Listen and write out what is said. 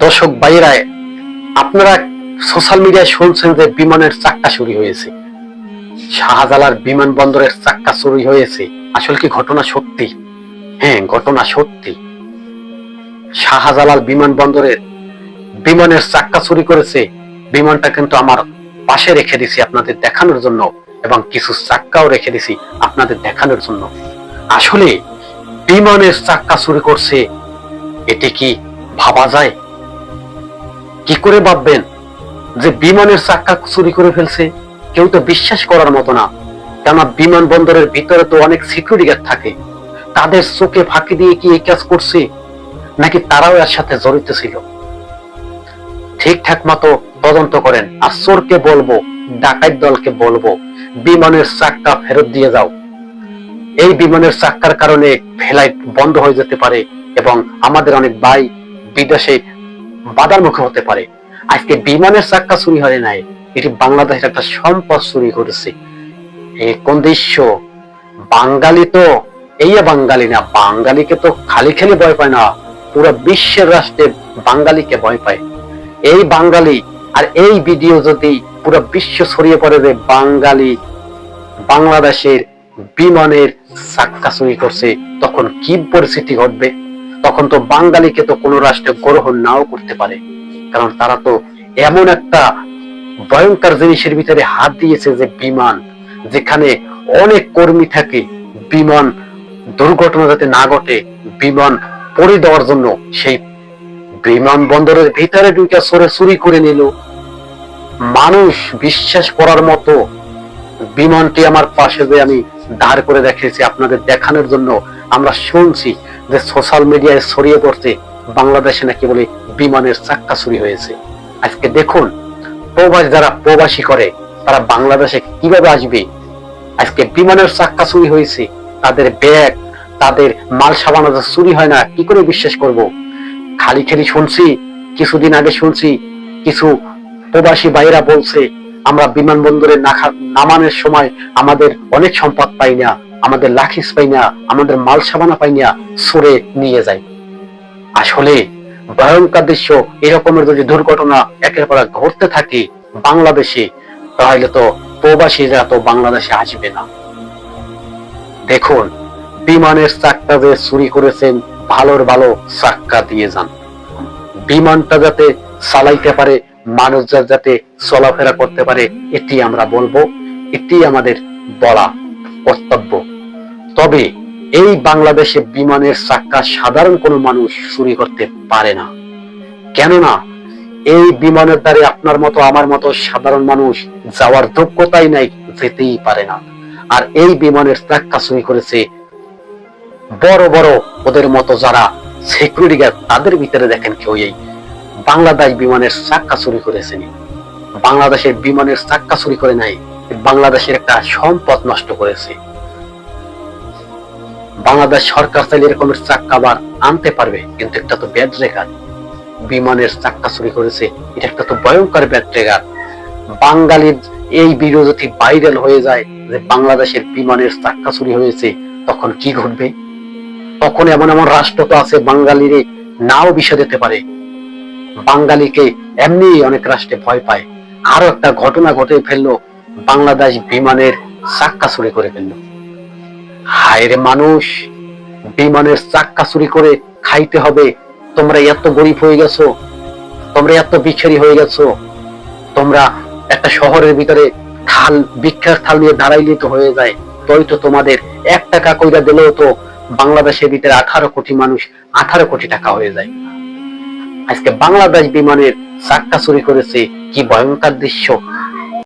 দর্শক বাইরা আপনারা সোশ্যাল মিডিয়ায় শুনছেন যে বিমানের চাক্কা চুরি হয়েছে। শাহজালাল বিমানবন্দরের চাক্কা চুরি হয়েছে। আসলে কি ঘটনা সত্যি? হ্যাঁ ঘটনা সত্যি। শাহজালাল বিমানবন্দরের বিমানের চাক্কা চুরি করেছে। বিমানটা কিন্তু আমার পাশে রেখে দিছি আপনাদের দেখানোর জন্য এবং কিছু চাক্কাও রেখে দিছি আপনাদের দেখানোর জন্য। আসলে বিমানের চাক্কা চুরি করছে, এটি কি ভাবা যায়। কি করে ভাববেন যে বিমানের চাক্কা চুরি করে ফেলছে? কেউ তো বিশ্বাস করার মতো না। কেননা বিমানবন্দরের ভিতরে তো অনেক সিকিউরিটি গার্ড থাকে। তাদের চোখে ফাঁকি দিয়ে কি এই কাজ করছে? নাকি তারাও এর সাথে জড়িত ছিল? ঠিকঠাক মতো তদন্ত করেন। আর চোরকে বলব, ডাকাত দলকে বলব, বিমানের চাক্কা ফেরত দিয়ে যাও। এই বিমানের চাক্কার কারণে ফ্লাইট বন্ধ হয়ে যেতে পারে এবং আমাদের অনেক ভাই বিদেশে বাধার মুখে হতে পারে। আজকে বিমানের চাক্কা চুরি হয় নাই, এটি বাংলাদেশের একটা সম্পদ চুরি করেছে এই কোন দৃশ্য? বাঙালি তো, এই বাঙালি না, বাঙালিকে তো খালি খালি ভয় পায় না, পুরো বিশ্বের রাষ্ট্রে বাঙালিকে ভয় পায়। এই বাঙালি আর এই ভিডিও যদি পুরো বিশ্ব ছড়িয়ে পড়ে যে বাঙালি বাংলাদেশের বিমানের চাক্কা চুরি করছে, তখন কি পরিস্থিতি ঘটবে? তখন তো বাঙালিকে তো কোনো রাষ্ট্র গ্রহণ নাও করতে পারে। কারণ তারা তো এমন একটা ভয়ঙ্কর জিনিসের ভিতরে হাত দিয়েছে যে বিমান, যেখানে অনেক কর্মী থাকে, বিমান দুর্ঘটনা যাতে না ঘটে, বিমান পড়ে দেওয়ার জন্য সেই বিমান বন্দরের ভিতরে ঢুকে সরে চুরি করে নিল। মানুষ বিশ্বাস করার মতো বিমানটি আমার পাশে যে আমি দাঁড় করে রেখেছি, আপনাদের দেখানোর জন্য আমরা শুনছি। যে সোশ্যাল মিডিয়ায় ছড়িয়ে পড়ছে, বাংলাদেশে নাকি বলে বিমানের চাক্কা চুরি হয়েছে। আজকে দেখুন, প্রবাস যারা প্রবাসী করে, তারা বাংলাদেশে কীভাবে আসবে? আজকে বিমানের চাক্কা চুরি হয়েছে, তাদের ব্যাগ, তাদের মাল সাবান চুরি হয় না, কি করে বিশ্বাস করব? খালি খালি শুনছি, কিছুদিন আগে শুনছি, কিছু প্রবাসী ভাইরা বলছে, আমরা বিমানবন্দরে নামানোর সময় আমাদের অনেক সম্পদ পাই না। আমাদের লাখিস পাই না আমাদের মাল সাবানা পাই না সরে নিয়ে যায়। আসলে ভয়ঙ্কর দৃশ্য, এরকমের যদি দুর্ঘটনা একের পর ঘটতে থাকে বাংলাদেশে, তাহলে তো প্রবাসীরা তো বাংলাদেশে আসবে না। দেখুন, বিমানের চাক্কা যে চুরি করেছেন, ভালোর ভালো চাক্কা দিয়ে যান। বিমানটা যাতে চালাইতে পারে মানুষ যাতে চলাফেরা করতে পারে, এটি আমরা বলব, এটি আমাদের বলা কর্তব্য। তবে এই বাংলাদেশে বিমানের চাক্কা সাধারণ কোনো মানুষ চুরি করতে পারে না। কেননা এই বিমানের দ্বারে আপনার মতো, আমার মতো সাধারণ মানুষ যাওয়ার যোগ্যতাই নাই, যেতেই পারে না। আর এই বিমানের চাক্কা চুরি করেছে বড় বড় ওদের মতো যারা সিকিউরিটি গার্ড তাদের ভিতরে দেখেন কেউ এই বাংলাদেশ বিমানের চাক্কা চুরি করেছেন বাংলাদেশের বিমানের চাক্কা চুরি করে নাই, বাংলাদেশের একটা সম্পদ নষ্ট করেছে। বাংলাদেশ সরকার চাইলে এরকমের চাক্কা আবার আনতে পারবে, কিন্তু একটা তো ব্যাড রেখার বিমানের চাক্কা চুরি করেছে, এটা একটা তো ভয়ঙ্কর ব্যাড রেখার বাঙালির এই ভিডিও যদি ভাইরাল হয়ে যায় যে বাংলাদেশের বিমানের চাক্কা চুরি হয়েছে, তখন কি ঘটবে? তখন এমন এমন রাষ্ট্র তো আছে বাঙালির নাও বিষয় দিতে পারে। বাঙালিকে এমনি অনেক রাষ্ট্রে ভয় পায়। আরও একটা ঘটনা ঘটে ফেলল, বাংলাদেশ বিমানের চাক্কা চুরি করে ফেলল। হায় রে মানুষ, বিমানের চাক্কা চুরি করে খাইতে হবে। তোমরা এত গরিব হয়ে গেছো, তোমরা এত বিখারি হয়ে গেছো, তোমরা একটা শহরের ভিতরে থাল ভিক্ষার থাল নিয়ে দাঁড়াইলে তো হয়ে যায়। তোই তো তোমাদের এক টাকা কইরা দিলেও তো বাংলাদেশের ভিতরে আঠারো কোটি মানুষ আঠারো কোটি টাকা হয়ে যায়। আজকে বাংলাদেশ বিমানের চাক্কা চুরি করেছে, কি ভয়ঙ্কর দৃশ্য।